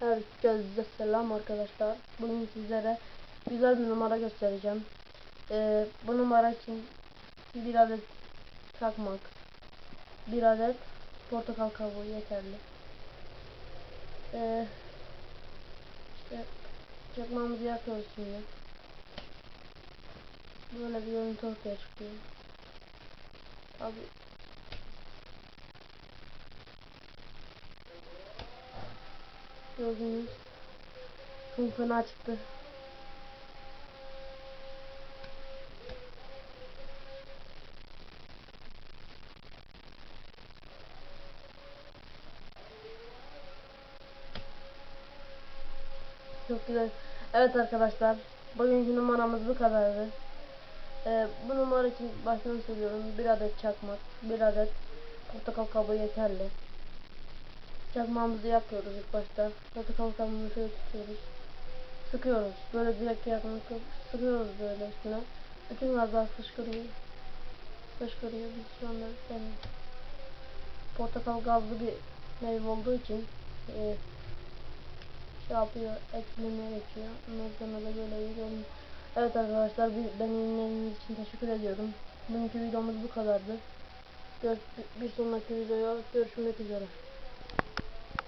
Herkese selam arkadaşlar. Bugün sizlere güzel bir numara göstereceğim. Ee, bu numara için bir adet çakmak, bir adet portakal kabuğu yeterli. Ee, işte çakmağımızı yakıyoruz şimdi. Böyle bir görüntü ortaya çıkıyor. Abi gördünüz. Çok fena çıktı. Çok güzel. Evet arkadaşlar. Bugünkü numaramız bu kadardı. Ee, bu numara için baştan söylüyorum. Bir adet çakmak, bir adet portakal kabuğu yeterli. Çakmağımızı yapıyoruz ilk başta. Portakal kabuğunu şöyle tutuyoruz. Sıkıyoruz. Böyle direkt yakmak. Sıkıyoruz böyle üstüne. Bütün gazlar fışkırıyor. Fışkırıyor. Biz şu anda yani portakal gazlı bir meyve olduğu için e, şey yapıyor, eklemeye geçiyor. Ondan sonra da böyle görünüyor. Evet arkadaşlar bir, beni dinlediğiniz için teşekkür ediyorum. Bugünkü videomuz bu kadardı. Gör, bir sonraki videoya görüşmek üzere.